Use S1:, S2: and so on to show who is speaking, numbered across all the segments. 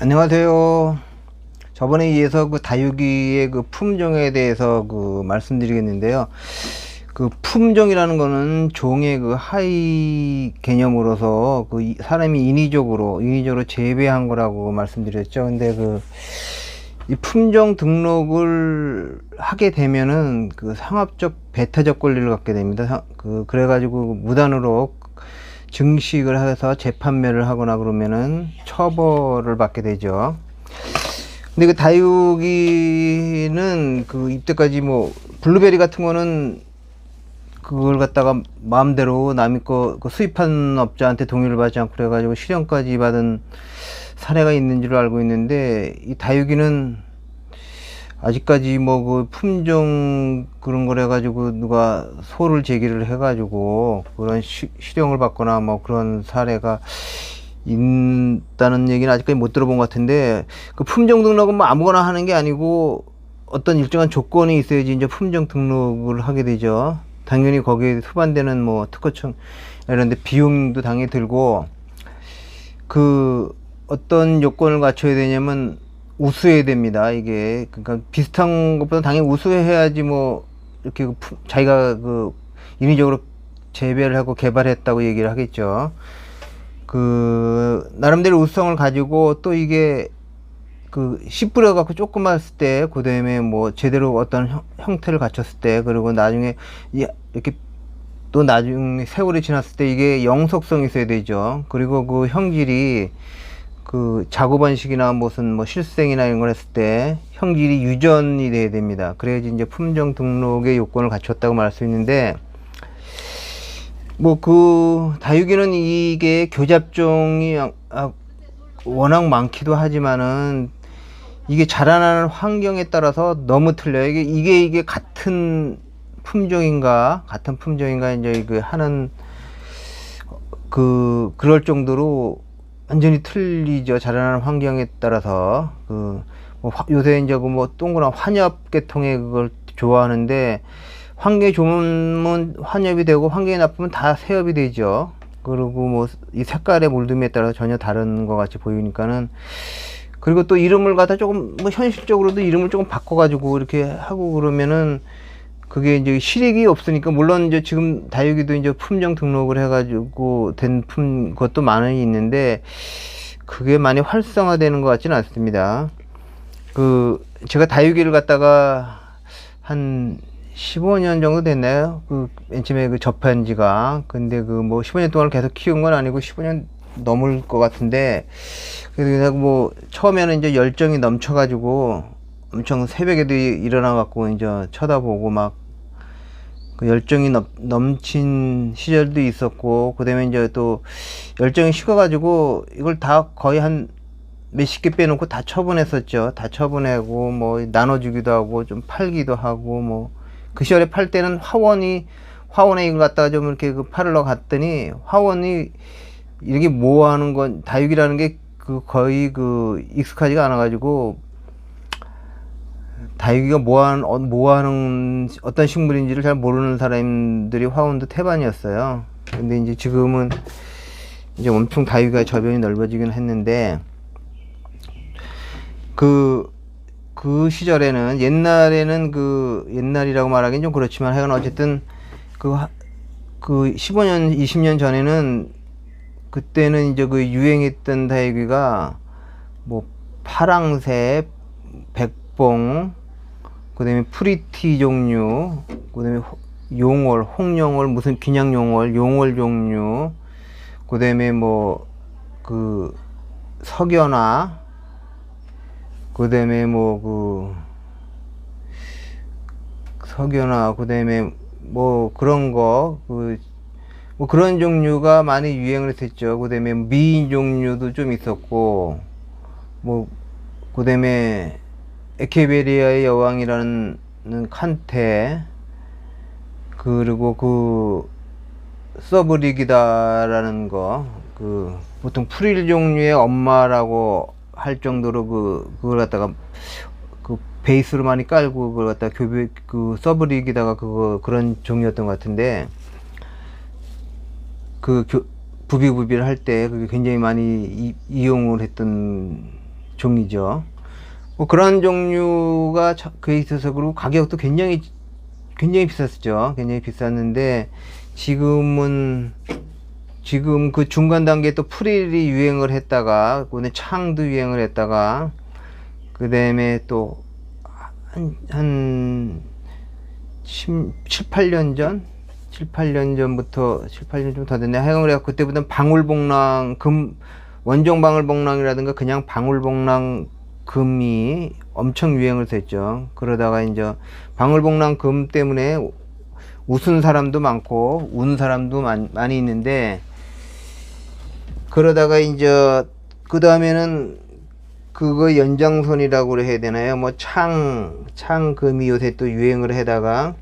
S1: 안녕하세요. 저번에 이어서 그 다육이의 그 품종에 대해서 그 말씀드리겠는데요. 그 품종이라는 거는 종의 그 하위 개념으로서 그 이- 사람이 인위적으로 인위적으로 재배한 거라고 말씀드렸죠. 근데 그 이 품종 등록을 하게 되면은 그 상업적 배타적 권리를 갖게 됩니다. 사- 그 그래가지고 무단으로 증식을 해서 재판매를 하거나 그러면은 처벌을 받게 되죠. 근데 그 다육이는 그 입대까지 뭐 블루베리 같은 거는 그걸 갖다가 마음대로 남이 거그 수입한 업자한테 동의를 받지 않고 그래가지고 실형까지 받은 사례가 있는 줄 알고 있는데 이 다육이는 아직까지 뭐 그 품종 그런 걸 해가지고 누가 소를 제기를 해가지고 그런 시, 실형을 받거나 뭐 그런 사례가 있다는 얘기는 아직까지 못 들어본 것 같은데 그 품종 등록은 뭐 아무거나 하는 게 아니고 어떤 일정한 조건이 있어야지 이제 품종 등록을 하게 되죠. 당연히 거기에 수반되는 뭐 특허청 이런 데 비용도 당연히 들고 그 어떤 요건을 갖춰야 되냐면 우수해야 됩니다. 이게 그러니까 비슷한 것보다 당연히 우수해야지 뭐 이렇게 그 품- 자기가 그 인위적으로 재배를 하고 개발했다고 얘기를 하겠죠. 그 나름대로 우수성을 가지고 또 이게 그 씨 뿌려 갖고 조그맣을 때 그다음에 뭐 제대로 어떤 형, 형태를 갖췄을 때 그리고 나중에 이- 이렇게 또 나중에 세월이 지났을 때 이게 영속성이 있어야 되죠. 그리고 그 형질이 그 자구 번식이나 무슨 뭐 실생이나 이런 걸 했을 때 형질이 유전이 돼야 됩니다. 그래야지 이제 품종 등록의 요건을 갖췄다고 말할 수 있는데 뭐 그 다육이는 이게 교잡종이 아- 아, 워낙 많기도 하지만은 이게 자라나는 환경에 따라서 너무 틀려요. 이게 이게 이게 같은 품종인가 같은 품종인가 이제 그 하는 그 그럴 정도로 완전히 틀리죠. 자라나는 환경에 따라서 그 뭐 요새 이제 그뭐 동그란 환엽 계통의 그걸 좋아하는데 환경이 좋으면 환엽이 되고 환경이 나쁘면 다 새엽이 되죠. 그리고 뭐 이 색깔의 물듦에 따라서 전혀 다른 것 같이 보이니까는 그리고 또 이름을 갖다 조금 뭐 현실적으로도 이름을 조금 바꿔가지고 이렇게 하고 그러면은 그게 이제 실익이 없으니까 물론 이제 지금 다육이도 이제 품종 등록을 해가지고 된 품 것도 많이 있는데 그게 많이 활성화되는 것 같지는 않습니다. 그 제가 다육이를 갖다가 한 15년 정도 됐나요? 그 맨 처음에 그 접한 지가 근데 그 뭐 15년 동안 계속 키운 건 아니고 15년 넘을 것 같은데 그냥 뭐 처음에는 이제 열정이 넘쳐가지고 엄청 새벽에도 이- 일어나 갖고 이제 쳐다보고 막 그 열정이 넘, 넘친 시절도 있었고 그다음에 이제 또 열정이 식어가지고 이걸 다 거의 한 몇십 개 빼놓고 다 처분했었죠. 다 처분하고 뭐 나눠주기도 하고 좀 팔기도 하고 뭐 그 시절에 팔 때는 화원이 화원에 이걸 갖다가 좀 이렇게 그 팔으러 갔더니 화원이 이렇게 모아하는 건 다육이라는 게 그 거의 그 익숙하지가 않아가지고 다육이가 뭐하는 어, 뭐하는 어떤 식물인지를 잘 모르는 사람들이 화원도 태반이었어요. 근데 이제 지금은 이제 엄청 다육이가 저변이 넓어지긴 했는데 그, 그 시절에는 옛날에는 그 옛날이라고 말하기는 좀 그렇지만 하여간 어쨌든 그, 하- 그 15년, 20년 전에는 그때는 이제 그 유행했던 다육이가 뭐 파랑새, 백봉, 그 다음에 프리티 종류, 그 다음에 호- 용월, 홍용월, 무슨 그냥 용월, 용월 종류, 그 다음에 뭐 그 석연화, 그 다음에 뭐 그 석연화, 그 다음에 뭐 그런 거, 그 뭐 그런 종류가 많이 유행을 했었죠. 그 다음에 미인 종류도 좀 있었고, 뭐 그 다음에 에케베리아의 여왕이라는 칸테 그리고 그 서브릭이다라는 거 그 보통 프릴 종류의 엄마라고 할 정도로 그 그걸 갖다가 그 베이스로 많이 깔고 그걸 갖다 교배 그 서브릭에다가 그거 그런 종류였던 것 같은데 그 교, 부비부비를 할 때 그게 굉장히 많이 이, 이용을 했던 종이죠. 뭐 그런 종류가 차- 그에 있어서 그리고 가격도 굉장히 굉장히 비쌌었죠. 굉장히 비쌌는데 지금은 지금 그 중간 단계에 또 프릴이 유행을 했다가 오늘 창도 유행을 했다가 그 다음에 또 한, 한 7, 8년 전? 7, 8년 전부터, 7, 8년 좀 더 됐네. 하여간 그래갖고 그때부터는 방울복랑, 금, 원종 방울복랑이라든가 그냥 방울복랑 금이 엄청 유행을 했죠. 그러다가 이제 방울복랑 금 때문에 웃은 사람도 많고, 운 사람도 많, 많이 있는데, 그러다가 이제, 그 다음에는 그거 연장선이라고 해야 되나요? 뭐 창, 창금이 요새 또 유행을 해다가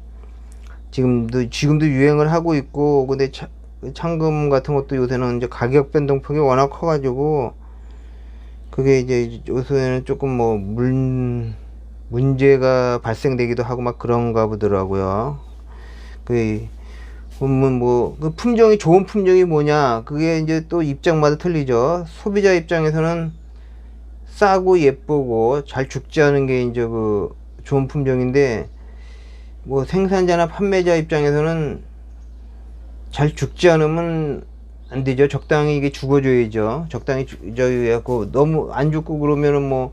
S1: 지금도, 지금도 유행을 하고 있고, 근데 차- 창금 같은 것도 요새는 이제 가격 변동폭이 워낙 커가지고 그게 이제 요새는 조금 뭐 문, 문제가 발생되기도 하고 막 그런가 보더라고요. 그, 보면 뭐, 그 품종이 좋은 품종이 뭐냐, 그게 이제 또 입장마다 틀리죠. 소비자 입장에서는 싸고 예쁘고 잘 죽지 않은 게 이제 그 좋은 품종인데 뭐 생산자나 판매자 입장에서는 잘 죽지 않으면 안 되죠. 적당히 이게 죽어줘야죠. 적당히 죽어줘야고 너무 안 죽고 그러면은 뭐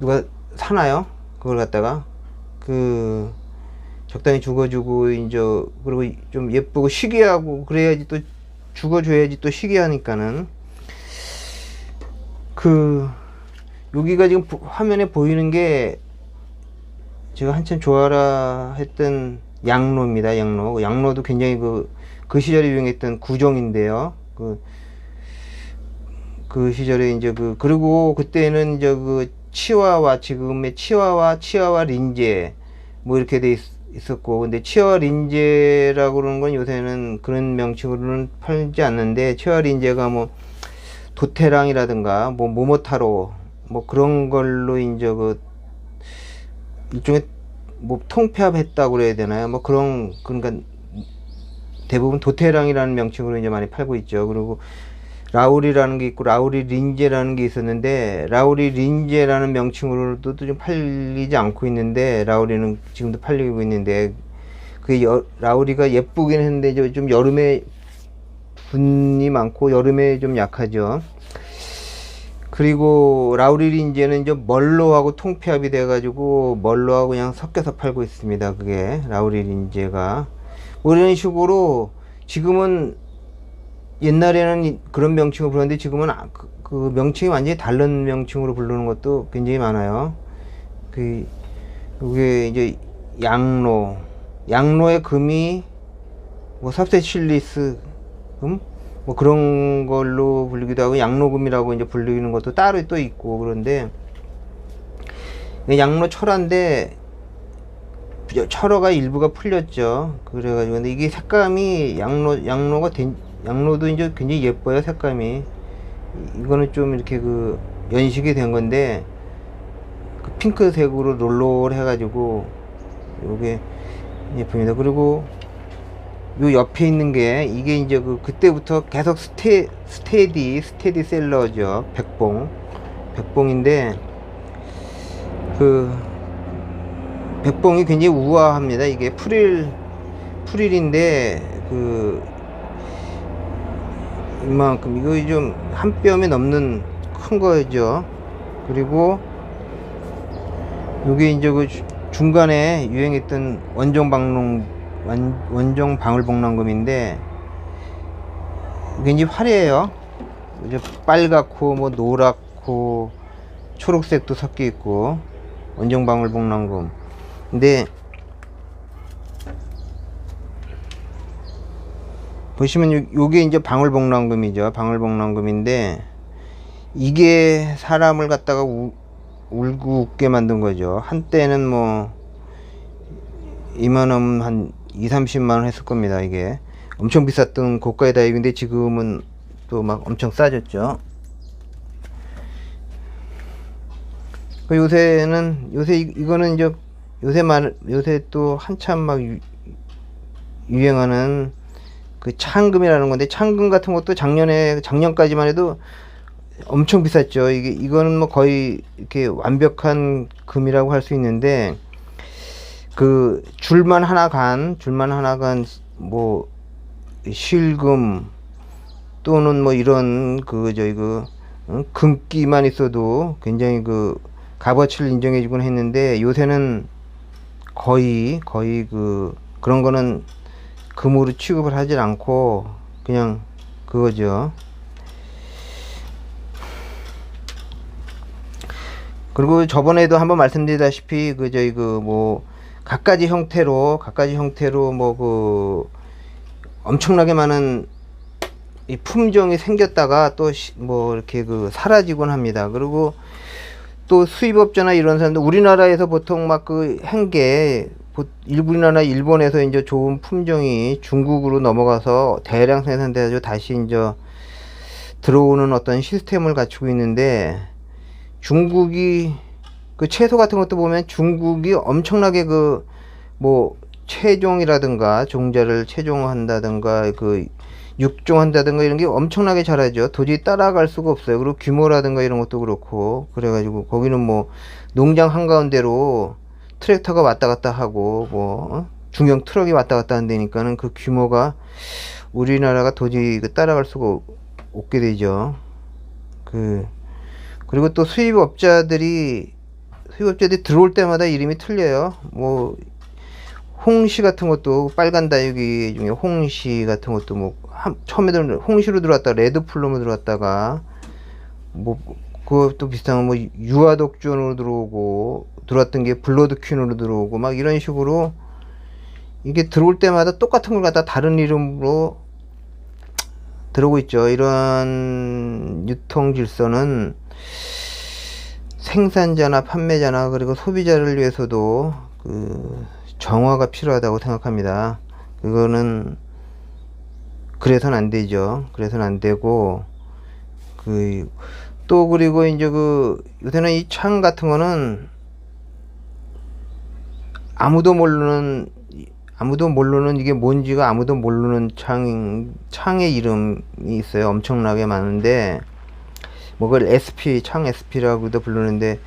S1: 누가 사나요? 그걸 갖다가 그 적당히 죽어주고 이제 그리고 좀 예쁘고 시기하고 그래야지 또 죽어줘야지 또 시기하니까는 그 여기가 지금 보- 화면에 보이는 게 제가 한참 좋아라 했던 양로입니다. 양로. 그 양로도 굉장히 그, 그 시절에 유행했던 구종인데요. 그, 그 시절에 이제 그, 그리고 그때는 이제 그 치와와 지금의 치와와 치와와 린제 뭐 이렇게 돼 있, 있었고, 근데 치와 린제라고 그러는 건 요새는 그런 명칭으로는 팔지 않는데, 치와 린제가 뭐 도테랑이라든가 뭐 모모타로 뭐 그런 걸로 이제 그 일종의 뭐 통폐합했다고 그래야 되나요? 뭐 그런 그러니까 대부분 도테랑이라는 명칭으로 이제 많이 팔고 있죠. 그리고 라울이라는 게 있고 라울이 린제라는 게 있었는데 라울이 린제라는 명칭으로도 좀 팔리지 않고 있는데 라울이는 지금도 팔리고 있는데 그 여, 라울이가 예쁘긴 했는데 좀 여름에 분이 많고 여름에 좀 약하죠. 그리고 라우리 린제는 이제 멀로하고 통폐합이 돼가지고 멀로하고 그냥 섞여서 팔고 있습니다. 그게 라우리 린제가 뭐 이런 식으로 지금은 옛날에는 이- 그런 명칭으로 불렀는데 지금은 아- 그, 그 명칭이 완전히 다른 명칭으로 부르는 것도 굉장히 많아요. 그 이게 이제 양로 양로의 금이 뭐 삽세실리스 금? 뭐 그런 걸로 불리기도 하고 양로금이라고 이제 불리는 것도 따로 또 있고 그런데 이 양로 철화인데 철화가 일부가 풀렸죠. 그래가지고 근데 이게 색감이 양로 양로가 된 양로도 이제 굉장히 예뻐요 색감이 이- 이거는 좀 이렇게 그 연식이 된 건데 그 핑크색으로 롤롤 해가지고 요게 예쁩니다. 그리고 요 옆에 있는 게 이게 이제 그 그때부터 계속 스테 스테디 스테디 셀러죠 백봉 백봉인데 그 백봉이 굉장히 우아합니다 이게 프릴 프릴인데 그 이만큼 이거 좀 한 뼘이 넘는 큰 거죠 그리고 요게 이제 그 주- 중간에 유행했던 원종 원, 원종 방울복랑금인데 굉장히 화려해요. 이제 빨갛고 뭐 노랗고 초록색도 섞여 있고 원종 방울복랑금. 근데 보시면 요, 요게 이제 방울복랑금이죠. 방울복랑금인데 이게 사람을 갖다가 우, 울고 웃게 만든 거죠. 한때는 뭐 이만하면 한 2, 30만 원 했을 겁니다. 이게 엄청 비쌌던 고가의 다이빙인데 지금은 또 막 엄청 싸졌죠. 그 요새는 요새 이, 이거는 이제 요새 말 요새 또 한참 막 유, 유행하는 그 창금이라는 건데 창금 같은 것도 작년에 작년까지만 해도 엄청 비쌌죠. 이게 이거는 뭐 거의 이렇게 완벽한 금이라고 할 수 있는데 그 줄만 하나 간 줄만 하나 간뭐 실금 또는 뭐 이런 그 저희 그 어? 금기만 있어도 굉장히 그 값어치를 인정해주곤 했는데 요새는 거의 거의 그 그런 거는 금으로 취급을 하질 않고 그냥 그거죠. 그리고 저번에도 한번 말씀드리다시피 그 저희 그뭐 갖가지 형태로 갖가지 형태로 뭐 그 엄청나게 많은 이 품종이 생겼다가 또 뭐 이렇게 그 사라지곤 합니다. 그리고 또 수입업자나 이런 사람들 우리나라에서 보통 막 그 한게 우리나라 일본에서 이제 좋은 품종이 중국으로 넘어가서 대량 생산돼가지고 다시 이제 들어오는 어떤 시스템을 갖추고 있는데 중국이 그 채소 같은 것도 보면 중국이 엄청나게 그뭐 채종이라든가 종자를 채종한다든가 그 육종한다든가 이런 게 엄청나게 잘하죠. 도저히 따라갈 수가 없어요. 그리고 규모라든가 이런 것도 그렇고 그래가지고 거기는 뭐 농장 한가운데로 트랙터가 왔다 갔다 하고 뭐 어? 중형 트럭이 왔다 갔다 한다니까는 그 규모가 우리나라가 도저히 그 따라갈 수가 없게 되죠. 그 그리고 또 수입업자들이 수입업자들이 들어올 때마다 이름이 틀려요. 뭐 홍시 같은 것도 빨간 다육이 중에 홍시 같은 것도 뭐 한, 처음에는 홍시로 들어왔다 레드 플럼으로 들어왔다가 뭐 그것도 비슷한 뭐 유아독존으로 들어오고 들어왔던 게 블러드 퀸으로 들어오고 막 이런 식으로 이게 들어올 때마다 똑같은 걸 갖다 다른 이름으로 들어오고 있죠. 이런 유통 질서는 생산자나 판매자나 그리고 소비자를 위해서도 그 정화가 필요하다고 생각합니다. 그거는 그래서는 안 되죠. 그래서는 안 되고 그 또 그리고 이제 그 요새는 이 창 같은 거는 아무도 모르는 아무도 모르는 이게 뭔지가 아무도 모르는 창 창의 이름이 있어요. 엄청나게 많은데 뭐 그걸 SP 창 SP라고도 부르는데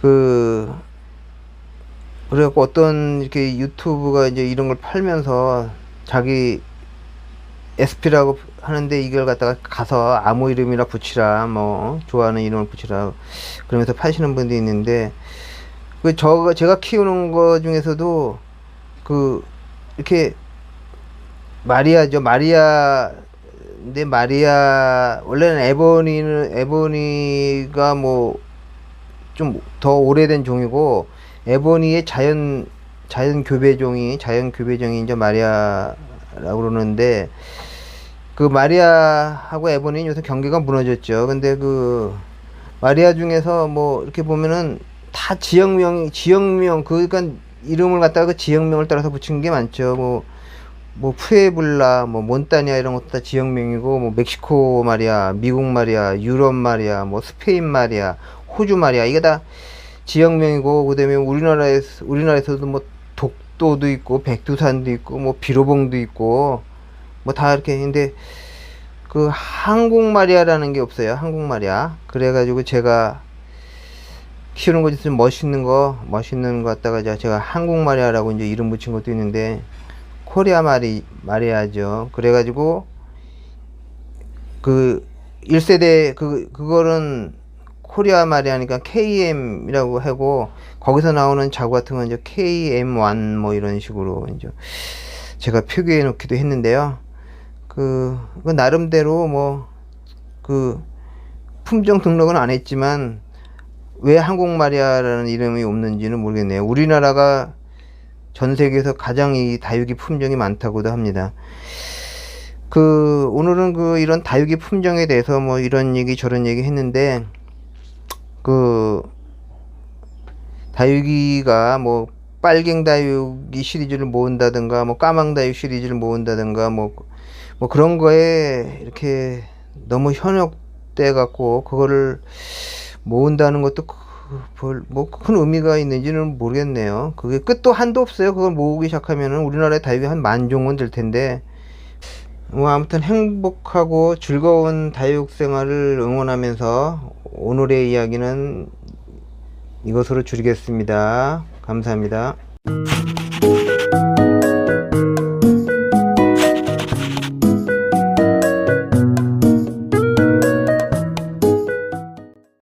S1: 그 그래갖고 어떤 이렇게 유튜브가 이제 이런 걸 팔면서 자기 SP라고 하는데 이걸 갖다가 가서 아무 이름이나 붙이라 뭐 좋아하는 이름을 붙이라 그러면서 파시는 분도 있는데 그저 제가 키우는 거 중에서도 그 이렇게 마리아죠. 마리아 근데 마리아 원래는 에보니는 에보니가 뭐 좀 더 오래된 종이고 에보니의 자연 자연 교배종이 자연 교배종이 이제 마리아라고 그러는데 그 마리아하고 에보니는 요새 경계가 무너졌죠. 근데 그 마리아 중에서 뭐 이렇게 보면은 다 지역명 지역명 그니까 이름을 갖다가 그 지역명을 따라서 붙인 게 많죠. 뭐, 뭐, 푸에블라, 뭐, 몬타니아 이런 것도 다 지역명이고, 뭐, 멕시코 말이야, 미국 말이야, 유럽 말이야, 뭐, 스페인 말이야, 호주 말이야. 이게 다 지역명이고 그다음에 우리나라에서 우리나라에서도 뭐 독도도 있고 백두산도 있고 뭐 비로봉도 있고 뭐 다 이렇게 있는데 그 한국말이야라는 게 없어요. 한국말이야. 그래가지고 제가 키우는 거 있으면 멋있는 거 멋있는 거 갖다가 제가 한국말이야라고 이제 이름 붙인 것도 있는데 코리아 말이 말이야죠. 그래가지고 그 1세대 그 그거는 코리아 말이 하니까 KM이라고 하고 거기서 나오는 자구 같은 건 이제 KM1 뭐 이런 식으로 이제 제가 표기해 놓기도 했는데요. 그, 그 나름대로 뭐 그 품종 등록은 안 했지만 왜 한국말이야라는 이름이 없는지는 모르겠네요. 우리나라가 전 세계에서 가장 이 다육이 품종이 많다고도 합니다. 그 오늘은 그 이런 다육이 품종에 대해서 뭐 이런 얘기 저런 얘기 했는데 그 다육이가 뭐 빨갱 다육이 시리즈를 모은다든가 뭐 까망 다육 시리즈를 모은다든가 뭐, 뭐 그런 거에 이렇게 너무 현혹돼 갖고 그거를 모은다는 것도 뭐큰 의미가 있는지는 모르겠네요. 그게 끝도 한도 없어요. 그걸 모으기 시작하면은 우리나라에 다육이 한 만 종은 될 텐데 뭐 아무튼 행복하고 즐거운 다육 생활을 응원하면서 오늘의 이야기는 이것으로 줄이겠습니다. 감사합니다.